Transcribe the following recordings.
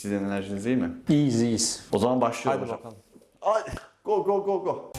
Sizin enerjiniz iyi mi? İyiyiz iyiyiz. O zaman başlıyorum Hadi hocam. bakalım. Hadi go go go go.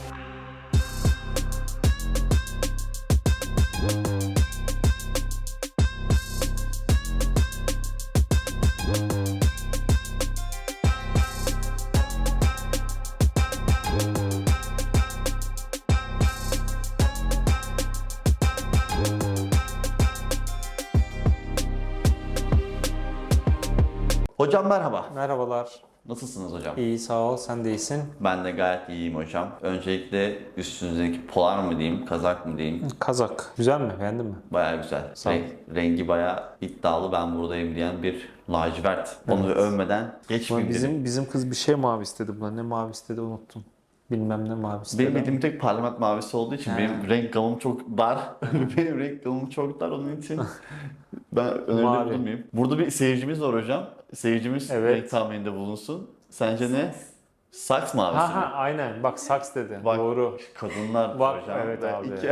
Hocam merhaba. Merhabalar. Nasılsınız hocam? İyi sağ ol. Sen de iyisin. Ben de gayet iyiyim hocam. Öncelikle üstünüzdeki polar mı diyeyim, kazak mı diyeyim? Kazak. Güzel mi? Beğendin mi? Baya güzel. Sağ ol. Renk- rengi baya iddialı ben buradayım diyen bir lacivert. Onu övmeden Ama geçmeyeyim dedim. bizim bizim kız bir şey mavi istedi buna. Ne mavi istedi unuttum. Bilmem ne mavi istedi. Benim bildiğim tek parlament mavisi olduğu için Ha. benim renk gamım çok dar. benim renk gamım çok dar onun için ben Mavi. bulunmayayım. Burada bir seyircimiz var hocam. Seyircimiz Evet. renk tahmininde bulunsun. Sence ne? Saks mavisi Ha mi? ha aynen. Bak saks dedi. Bak, Doğru. Kadınlar Bak, hocam. evet ve abi. iki-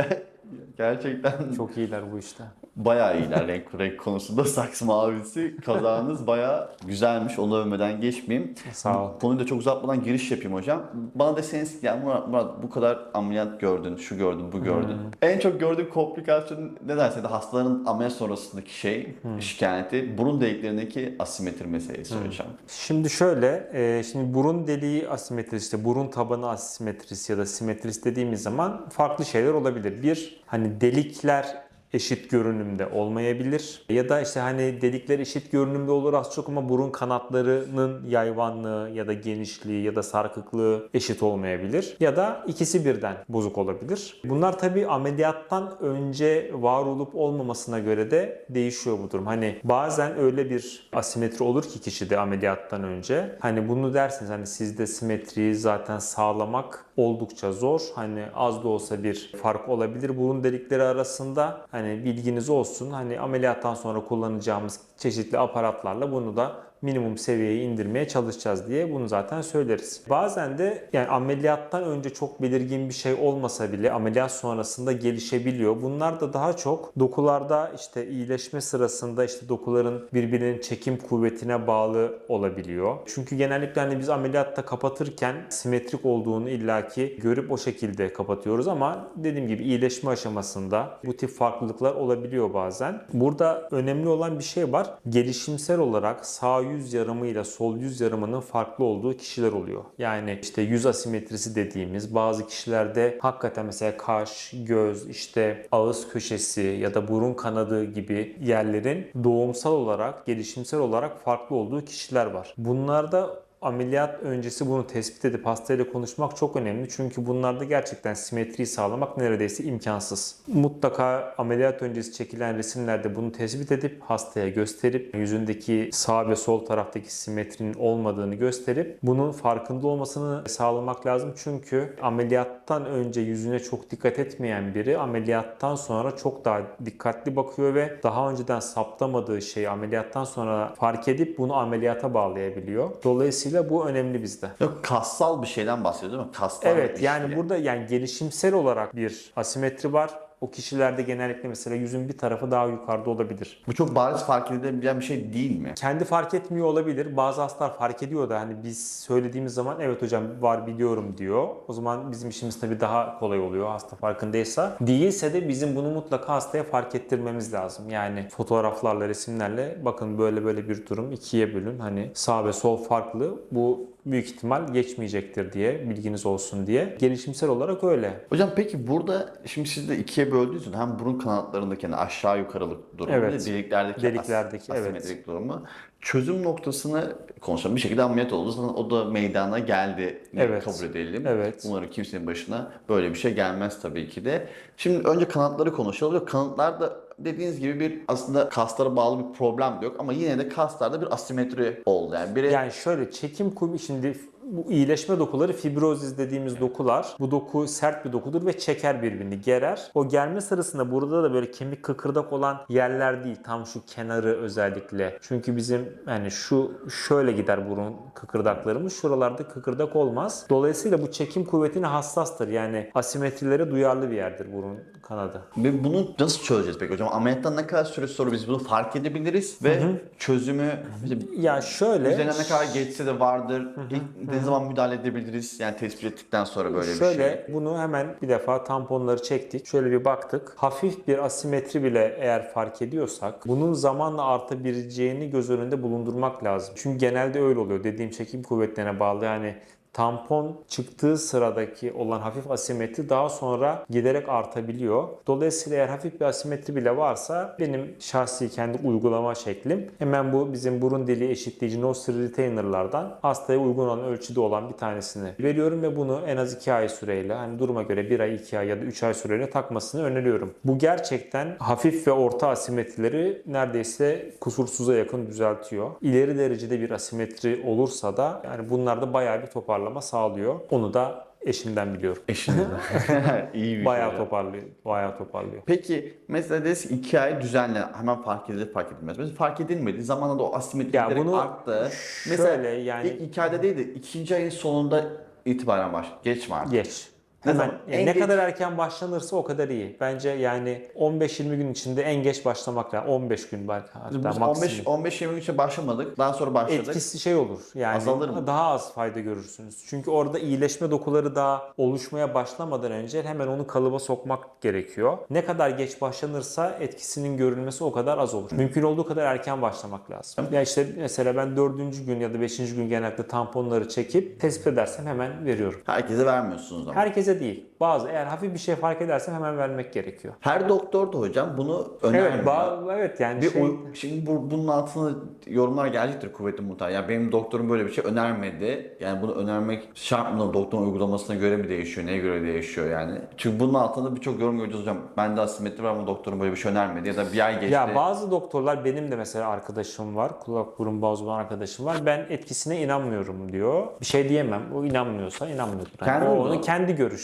gerçekten Çok iyiler bu işte. Bayağı iyiler renk, renk konusunda. Saks mavisi kazağınız bayağı güzelmiş. Onu övmeden geçmeyeyim. Sağ ol. Konuyu da çok uzatmadan giriş yapayım hocam. Bana deseniz ya Murat, Murat bu kadar ameliyat gördün, şu gördün, bu gördün. Hmm. En çok gördüğüm komplikasyon ne derse de hastaların ameliyat sonrasındaki şey, Hmm. şikayeti burun deliklerindeki asimetri meselesi hocam. Şimdi şöyle, e, şimdi burun deliği asimetrisi, işte burun tabanı asimetrisi ya da simetrisi dediğimiz zaman farklı şeyler olabilir. Bir, hani delikler eşit görünümde olmayabilir. Ya da işte hani delikler eşit görünümde olur az çok ama burun kanatlarının yayvanlığı ya da genişliği ya da sarkıklığı eşit olmayabilir. Ya da ikisi birden bozuk olabilir. Bunlar tabii ameliyattan önce var olup olmamasına göre de değişiyor bu durum. Hani bazen öyle bir asimetri olur ki kişide ameliyattan önce. Hani bunu dersiniz hani sizde simetriyi zaten sağlamak oldukça zor. Hani az da olsa bir fark olabilir burun delikleri arasında. Hani bilginiz olsun. Hani ameliyattan sonra kullanacağımız çeşitli aparatlarla bunu da minimum seviyeye indirmeye çalışacağız diye bunu zaten söyleriz. Bazen de yani ameliyattan önce çok belirgin bir şey olmasa bile ameliyat sonrasında gelişebiliyor. Bunlar da daha çok dokularda işte iyileşme sırasında işte dokuların birbirinin çekim kuvvetine bağlı olabiliyor. Çünkü genellikle hani biz ameliyatta kapatırken simetrik olduğunu illaki görüp o şekilde kapatıyoruz ama dediğim gibi iyileşme aşamasında bu tip farklılıklar olabiliyor bazen. Burada önemli olan bir şey var. Gelişimsel olarak sağ yüz yarımı ile sol yüz yarımının farklı olduğu kişiler oluyor. Yani işte yüz asimetrisi dediğimiz bazı kişilerde hakikaten mesela kaş, göz, işte ağız köşesi ya da burun kanadı gibi yerlerin doğumsal olarak, gelişimsel olarak farklı olduğu kişiler var. Bunlarda ameliyat öncesi bunu tespit edip hastayla konuşmak çok önemli. Çünkü bunlarda gerçekten simetriyi sağlamak neredeyse imkansız. Mutlaka ameliyat öncesi çekilen resimlerde bunu tespit edip hastaya gösterip yüzündeki sağ ve sol taraftaki simetrinin olmadığını gösterip bunun farkında olmasını sağlamak lazım. Çünkü ameliyattan önce yüzüne çok dikkat etmeyen biri ameliyattan sonra çok daha dikkatli bakıyor ve daha önceden saptamadığı şeyi ameliyattan sonra fark edip bunu ameliyata bağlayabiliyor. Dolayısıyla bu önemli bizde. Yok kassal bir şeyden bahsediyor değil mi? Kaslar Evet yani burada yani gelişimsel olarak bir asimetri var. O kişilerde genellikle mesela yüzün bir tarafı daha yukarıda olabilir. Bu çok bariz fark edilebilen bir şey değil mi? Kendi fark etmiyor olabilir. Bazı hastalar fark ediyor da hani biz söylediğimiz zaman evet hocam var biliyorum diyor. O zaman bizim işimiz tabii daha kolay oluyor hasta farkındaysa. Değilse de bizim bunu mutlaka hastaya fark ettirmemiz lazım. Yani fotoğraflarla, resimlerle bakın böyle böyle bir durum ikiye bölün. Hani sağ ve sol farklı. Bu büyük ihtimal geçmeyecektir diye bilginiz olsun diye. Gelişimsel olarak öyle. Hocam peki burada şimdi siz de ikiye böldüğünüz için hem burun kanatlarındaki yani aşağı yukarılık durumu Evet. de deliklerdeki, Deliklerdeki, as- evet. asimetrik durumu. Çözüm noktasını konuşalım. Bir şekilde ameliyat oldu. Zaten o da meydana geldi. Evet. Kabul edelim. Evet. Umarım kimsenin başına böyle bir şey gelmez tabii ki de. Şimdi önce kanatları konuşalım. Kanatlar da dediğiniz gibi bir aslında kaslara bağlı bir problem de yok ama yine de kaslarda bir asimetri oldu. Yani biri Yani şöyle çekim kuvveti şimdi bu iyileşme dokuları fibrozis dediğimiz dokular. Bu doku sert bir dokudur ve çeker birbirini, gerer. O germe sırasında burada da böyle kemik kıkırdak olan yerler değil. Tam şu kenarı özellikle. Çünkü bizim yani şu şöyle gider burun kıkırdaklarımız. Şuralarda kıkırdak olmaz. Dolayısıyla bu çekim kuvvetine hassastır. Yani asimetrilere duyarlı bir yerdir burun kanadı. Ve bunu nasıl çözeceğiz peki hocam? Ameliyattan ne kadar süre sonra biz bunu fark edebiliriz ve çözümü mesela Ya şöyle üzerine ne kadar geçse de vardır. İlk ne zaman müdahale edebiliriz? Yani tespit ettikten sonra böyle Şöyle bir şey. bunu hemen bir defa tamponları çektik. Şöyle bir baktık. Hafif bir asimetri bile eğer fark ediyorsak bunun zamanla artabileceğini göz önünde bulundurmak lazım. Çünkü genelde öyle oluyor. Dediğim çekim kuvvetlerine bağlı. Yani tampon çıktığı sıradaki olan hafif asimetri daha sonra giderek artabiliyor. Dolayısıyla eğer hafif bir asimetri bile varsa benim şahsi kendi uygulama şeklim hemen bu bizim burun deliği eşitleyici nostril retainer'lardan hastaya uygun olan ölçüde olan bir tanesini veriyorum ve bunu en az 2 ay süreyle hani duruma göre 1 ay, 2 ay ya da 3 ay süreyle takmasını öneriyorum. Bu gerçekten hafif ve orta asimetrileri neredeyse kusursuza yakın düzeltiyor. İleri derecede bir asimetri olursa da yani bunlarda bayağı bir toparlama sağlıyor. Onu da eşimden biliyorum. Eşinizle. İyi bir Bayağı şey. toparlıyor. Bayağı toparlıyor. Peki mesela ki iki ay düzenli hemen fark edilir fark edilmez. Mesela fark edilmedi. Zamanla da o asimetri Ya giderek bunu arttı. şöyle Mesela yani- ilk iki ayda değil de ikinci ayın sonunda itibaren baş. Geç mi artık? Geç. Hemen, yani En ne geç- kadar erken başlanırsa o kadar iyi. Bence yani 15-20 gün içinde en geç başlamak lazım. 15 gün belki hatta Biz maksimum. 15 15 20 gün içinde başlamadık. Daha sonra başladık. etkisi şey olur. Yani Azalır mı? daha az fayda görürsünüz. Çünkü orada iyileşme dokuları daha oluşmaya başlamadan önce hemen onu kalıba sokmak gerekiyor. Ne kadar geç başlanırsa etkisinin görülmesi o kadar az olur. Mümkün olduğu kadar erken başlamak lazım. Ya işte mesela ben dördüncü gün ya da beşinci gün genellikle tamponları çekip tespit edersem hemen veriyorum. Herkese vermiyorsunuz ama. Her, Herkese değil. Bazı eğer hafif bir şey fark edersem hemen vermek gerekiyor. doktor da hocam bunu önermiyor. Evet, ba- evet yani bir şey, uy- şimdi bu, bunun altında yorumlar gelecektir kuvvetli muhtemelen. Yani benim doktorum böyle bir şey önermedi. Yani bunu önermek şart mı? Doktorun uygulamasına göre mi değişiyor? Neye göre değişiyor yani? Çünkü bunun altında birçok yorum göreceğiz hocam. Bende asimetri var ama doktorum böyle bir şey önermedi. Ya da bir ay geçti. Ya bazı doktorlar benim de mesela arkadaşım var. Kulak burun boğaz uzmanı arkadaşım var. Ben etkisine inanmıyorum diyor. Bir şey diyemem. O inanmıyorsa inanmıyordur. Yani Kendi o onun kendi görüşü.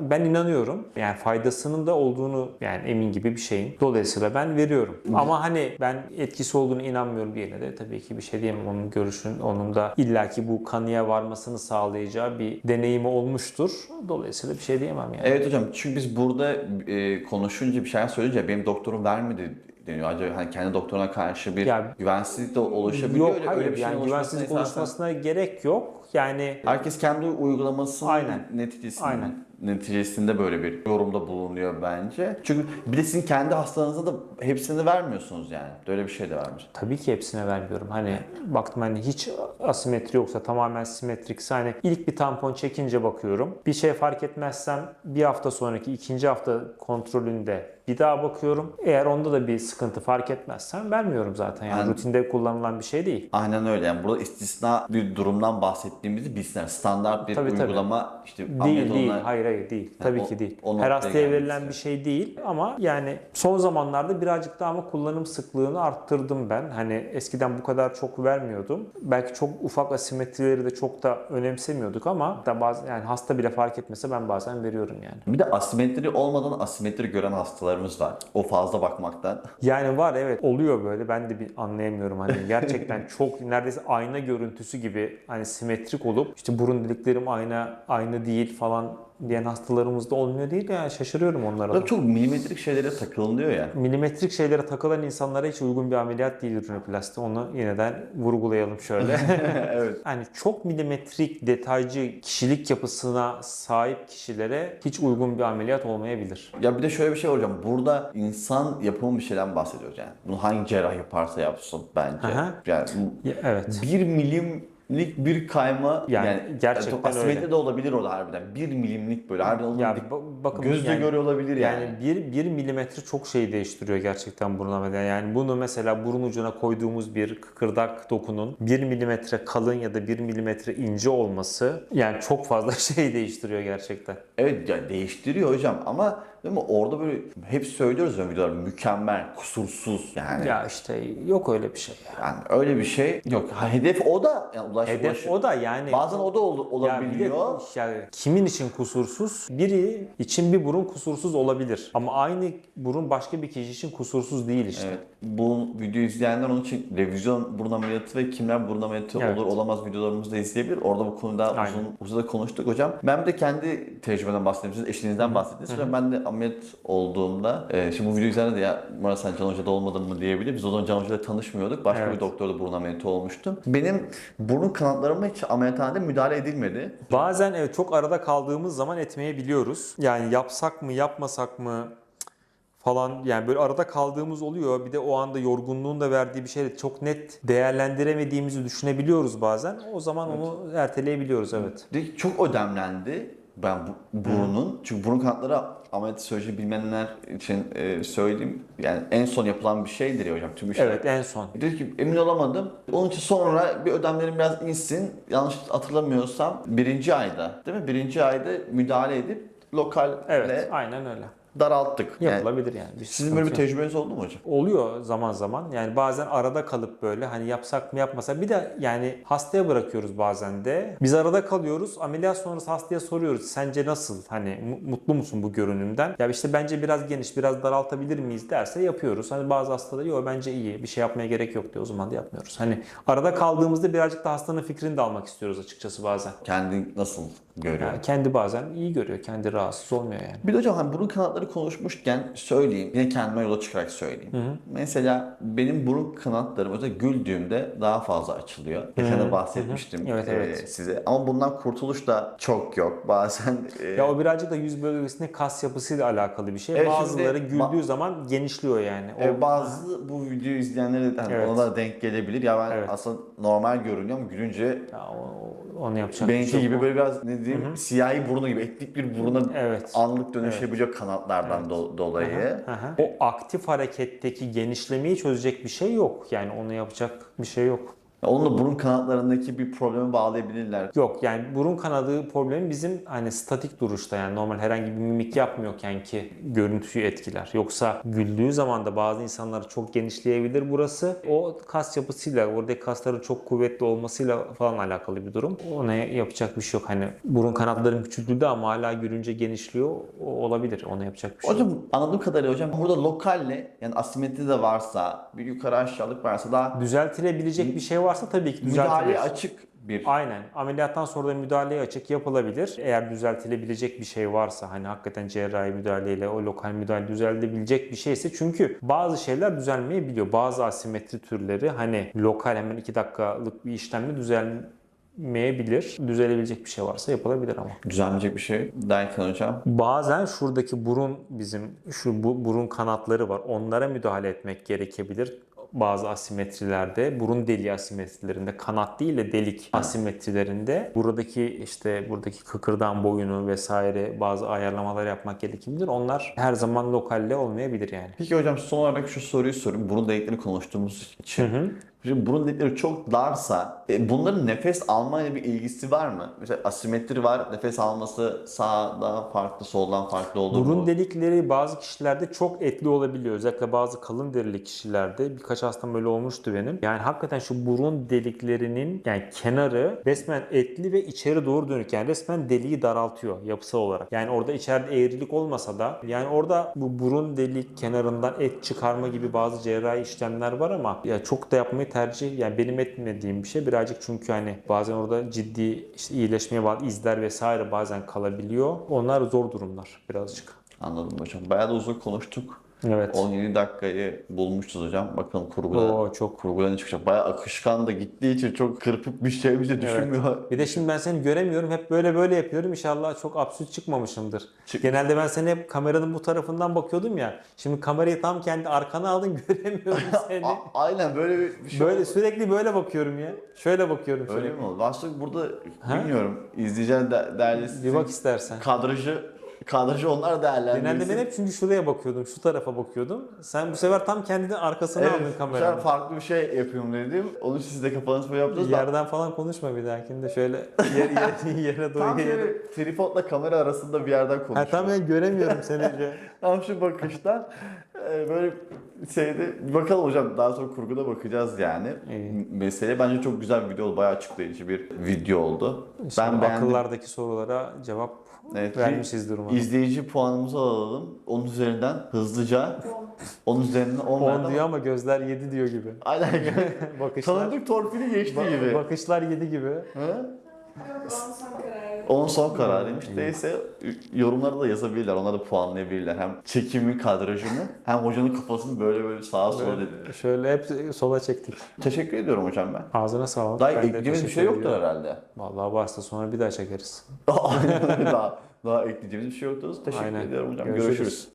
Ben inanıyorum. Yani faydasının da olduğunu yani emin gibi bir şeyin. Dolayısıyla ben veriyorum. Ama hani ben etkisi olduğunu inanmıyorum diyene de tabii ki bir şey diyemem. Onun görüşün onun da illaki bu kanıya varmasını sağlayacağı bir deneyimi olmuştur. Dolayısıyla bir şey diyemem yani. Evet hocam çünkü biz burada e, konuşunca bir şeyler söyleyince benim doktorum vermedi deniyor. Acaba hani kendi doktoruna karşı bir Ya- güvensizlik de oluşabiliyor. Yok öyle, hayır öyle bir şey yani güvensizlik oluşmasına oluşmasına gerek yok. Yani Herkes kendi uygulamasının Aynen. neticesinde, Aynen. Neticesinde böyle bir yorumda bulunuyor bence. Çünkü bir de sizin kendi hastalarınıza da hepsini vermiyorsunuz yani. Böyle bir şey de varmış. Tabii ki hepsine vermiyorum. Hani baktım hani hiç asimetri yoksa tamamen simetrikse hani ilk bir tampon çekince bakıyorum. Bir şey fark etmezsem bir hafta sonraki ikinci hafta kontrolünde bir daha bakıyorum. Eğer onda da bir sıkıntı fark etmezsem vermiyorum zaten. Yani Aynen. rutinde kullanılan bir şey değil. Aynen öyle yani burada istisna bir durumdan bahsettiğimizi bilsinler. Standart bir Tabii, tabii. uygulama işte Değil değil. olunan- Hayır hayır değil. Tabii o- ki değil. o Her hastaya verilen bir şey değil ama yani son zamanlarda birazcık daha ama kullanım sıklığını arttırdım ben. Hani eskiden bu kadar çok vermiyordum. Belki çok ufak asimetrileri de çok da önemsemiyorduk ama da bazı yani hasta bile fark etmese ben bazen veriyorum yani. Bir de asimetri olmadan asimetri gören hastalarımız var. O fazla bakmaktan. Yani var evet oluyor böyle ben de bir anlayamıyorum hani gerçekten çok neredeyse ayna görüntüsü gibi hani simetrik olup işte burun deliklerim ayna aynı değil falan diyen hastalarımız da olmuyor değil ya şaşırıyorum onlara da. Çok milimetrik şeylere takılınıyor ya. milimetrik şeylere takılan insanlara hiç uygun bir ameliyat değil rinoplasti. Onu yeniden vurgulayalım şöyle. evet. hani çok milimetrik detaycı kişilik yapısına sahip kişilere hiç uygun bir ameliyat olmayabilir. Ya bir de şöyle bir şey hocam. Burada insan yapımı bir şeyden bahsediyoruz yani. Bunu hangi cerrah yaparsa yapsın bence. Aha. Yani Ya, evet. bir milimlik bir kayma Yani yani, gerçekten asimetri öyle. de olabilir o da harbiden. Bir milimlik böyle harbiden onu Ya bakın gözle yani- görüyor olabilir yani. Yani bir, bir milimetre çok şey değiştiriyor gerçekten burun ameliyatı. Yani bunu mesela burun ucuna koyduğumuz bir kıkırdak dokunun bir milimetre kalın ya da bir milimetre ince olması yani çok fazla şey değiştiriyor gerçekten. Evet ya değiştiriyor hocam ama Değil mi? Orada böyle hep söylüyoruz ya videolar mükemmel, kusursuz yani. Ya işte yok öyle bir şey. ya. Yani öyle bir şey yok. Ha, hedef o da yani ulaş, Hedef ulaş- o da yani. Bazen o da ol- Ya bir de olabiliyor. yani kimin için kusursuz? Biri için bir burun kusursuz olabilir. Ama aynı burun başka bir kişi için kusursuz değil işte. Evet. Bu videoyu izleyenler onun için revizyon burun ameliyatı ve kimler burun ameliyatı Evet. olur olamaz videolarımızı da izleyebilir. Orada bu konuda Aynen. uzun uzun konuştuk hocam. Ben bir de kendi tecrübeden bahsedeyim. Siz eşinizden bahsettiniz. Ben de ameliyat olduğumda e, şimdi bu videoyu izleyenler de ya Murat sen Can Hoca'da olmadın mı diyebilir. Biz o zaman Can Hoca'yla tanışmıyorduk. Başka Evet. bir doktorda burun ameliyatı olmuştum. Benim burun kanatlarıma hiç ameliyathanede müdahale edilmedi. Bazen evet çok arada kaldığımız zaman etmeyebiliyoruz. Yani yapsak mı yapmasak mı falan yani böyle arada kaldığımız oluyor. Bir de o anda yorgunluğun da verdiği bir şeyle çok net değerlendiremediğimizi düşünebiliyoruz bazen. O zaman onu erteleyebiliyoruz evet. Çok ödemlendi ben bu, burunun. Çünkü burun kanatları ameliyat süreci bilmeyenler için e, söyleyeyim. Yani en son yapılan bir şeydir ya hocam tüm işler. Evet en son. Dedi ki emin olamadım. Onun için sonra bir ödemlerim biraz insin. Yanlış hatırlamıyorsam birinci ayda değil mi? Birinci ayda müdahale edip lokalle Evet aynen öyle. Daralttık. Yani Yapılabilir yani. Bir sizin böyle bir tecrübeniz oldu mu hocam? Oluyor zaman zaman. Yani bazen arada kalıp böyle hani yapsak mı yapmasak. Bir de yani hastaya bırakıyoruz bazen de. Biz arada kalıyoruz. Ameliyat sonrası hastaya soruyoruz. Sence nasıl? Hani mu- mutlu musun bu görünümden? Ya işte bence biraz geniş, biraz daraltabilir miyiz derse yapıyoruz. Hani bazı hastalar yok bence iyi. Bir şey yapmaya gerek yok diyor. O zaman da yapmıyoruz. Hani arada kaldığımızda birazcık da hastanın fikrini de almak istiyoruz açıkçası bazen. Kendi nasıl görüyor? Yani kendi bazen iyi görüyor. Kendi rahatsız olmuyor yani. Bir de hocam hani burun kanatları konuşmuşken söyleyeyim. Yine kendime yola çıkarak söyleyeyim. Mesela benim burun kanatlarım özellikle güldüğümde daha fazla açılıyor. Geçen de bahsetmiştim Evet, e, evet. size. Ama bundan kurtuluş da çok yok. Bazen e, Ya o birazcık da yüz bölgesinde kas yapısıyla alakalı bir şey. Evet, Bazıları şimdi güldüğü zaman genişliyor yani. O, e, bazı bu videoyu izleyenlere de hani Evet. ona da denk gelebilir. Ya ben Evet. aslında normal görünüyor ama gülünce Ya o- onu yapacak benimki şey yok. gibi böyle biraz ne diyeyim siyahi burnu gibi etlik bir buruna Evet. anlık dönüşebiliyor kanatlardan do- dolayı. Hı hı. O aktif hareketteki genişlemeyi çözecek bir şey yok. Yani onu yapacak bir şey yok. Onunla burun kanatlarındaki bir problemi bağlayabilirler. Yok yani burun kanadı problemi bizim hani statik duruşta yani normal herhangi bir mimik yapmıyorken ki görüntüyü etkiler. Yoksa güldüğü zaman da bazı insanlar çok genişleyebilir burası. O kas yapısıyla oradaki kasların çok kuvvetli olmasıyla falan alakalı bir durum. Ona yapacak bir şey yok. Hani burun kanatların küçüldüğü ama hala gülünce genişliyor. O olabilir. Ona yapacak bir şey yok. Hocam anladığım kadarıyla hocam burada lokalle yani asimetri de varsa bir yukarı aşağılık varsa daha Düzeltilebilecek bir şey varsa tabii ki düzeltilir. müdahaleye açık bir Aynen. Ameliyattan sonra da müdahaleye açık yapılabilir. Eğer düzeltilebilecek bir şey varsa hani hakikaten cerrahi müdahaleyle o lokal müdahale düzeltilebilecek bir şeyse çünkü bazı şeyler düzelmeyebiliyor. Bazı asimetri türleri hani lokal hemen 2 dakikalık bir işlemle düzelmeyebilir. Düzelebilecek bir şey varsa yapılabilir ama. düzelmeyecek bir şey derken hocam. Bazen şuradaki burun bizim şu bu burun kanatları var. Onlara müdahale etmek gerekebilir. Bazı asimetrilerde, burun deliği asimetrilerinde, kanat değil de delik asimetrilerinde buradaki işte buradaki kıkırdan boyunu vesaire bazı ayarlamalar yapmak gerekebilir. Onlar her zaman lokalle olmayabilir yani. Peki hocam son olarak şu soruyu sorayım. Burun deliklerini konuştuğumuz için. Hı hı. Şimdi burun delikleri çok darsa e, bunların nefes almayla bir ilgisi var mı? Mesela asimetri var. Nefes alması sağdan farklı, soldan farklı olur Burun mu? delikleri bazı kişilerde çok etli olabiliyor. Özellikle bazı kalın derili kişilerde. Birkaç hastam öyle olmuştu benim. Yani hakikaten şu burun deliklerinin yani kenarı resmen etli ve içeri doğru dönük. Yani resmen deliği daraltıyor yapısal olarak. Yani orada içeride eğrilik olmasa da yani orada bu burun delik kenarından et çıkarma gibi bazı cerrahi işlemler var ama ya çok da yapmayı tercih yani benim etmediğim bir şey birazcık çünkü hani bazen orada ciddi işte iyileşmeye bağlı izler vesaire bazen kalabiliyor. Onlar zor durumlar birazcık. Anladım hocam. Bayağı da uzun konuştuk. Evet. 17 dakikayı bulmuşuz hocam. Bakalım kurguda. Oo, çok. Kurguda ne çıkacak? Bayağı akışkan da gittiği için çok kırpıp bir şey bir şey düşünmüyor. Bir de şimdi ben seni göremiyorum. Hep böyle böyle yapıyorum. İnşallah çok absürt çıkmamışımdır. Çık- Genelde ben seni hep kameranın bu tarafından bakıyordum ya. Şimdi kamerayı tam kendi arkana aldın göremiyorum seni. A- aynen böyle bir şey böyle oldu. sürekli böyle bakıyorum ya. Şöyle bakıyorum Öyle sürekli. mi oldu? Aslında burada Ha? bilmiyorum. İzleyeceğin de, değerli Bir bak istersen. kadrajı kadrajı onlar değerlendirsin. Genelde ben hep çünkü şuraya bakıyordum, şu tarafa bakıyordum. Sen bu sefer tam kendini arkasına Evet, aldın kameranın. farklı bir şey yapıyorum dedim. İçin siz de böyle yaptınız da. Yerden falan konuşma bir dahakinde şöyle yer, yer, yere doğru Tam şöyle tripodla kamera arasında bir yerden konuşuyor. Ha tam ben göremiyorum seni. Tam şu bakıştan e, böyle şeyde bakalım hocam daha sonra kurguda bakacağız yani. İyi. Mesele bence çok güzel bir video oldu. Bayağı açıklayıcı bir video oldu. ben ben beğendim. akıllardaki sorulara cevap Evet, bir vermişizdir umarım. izleyici puanımızı alalım. Onun üzerinden hızlıca. Onun üzerinden 10 10 diyor ama gözler 7 diyor gibi. Aynen. Bakışlar, Tanıdık torpili geçti Ba- gibi. bakışlar 7 gibi. Hı? Yok onun son kararı. Onun son kararıymış. Neyse yorumlarda da yazabilirler. Onlar da puanlayabilirler. Hem çekimi, kadrajını hem hocanın kafasını böyle böyle sağa sola dedi. Şöyle hep sola çektik. Teşekkür ediyorum hocam ben. Ağzına sağlık. Daha ekleyeceğimiz bir şey yoktur ediyorum. herhalde. Vallahi varsa sonra bir daha çekeriz. daha, daha ekleyeceğimiz bir şey yoktur. Teşekkür Aynen. ediyorum hocam. Görüşürüz. Görüşürüz.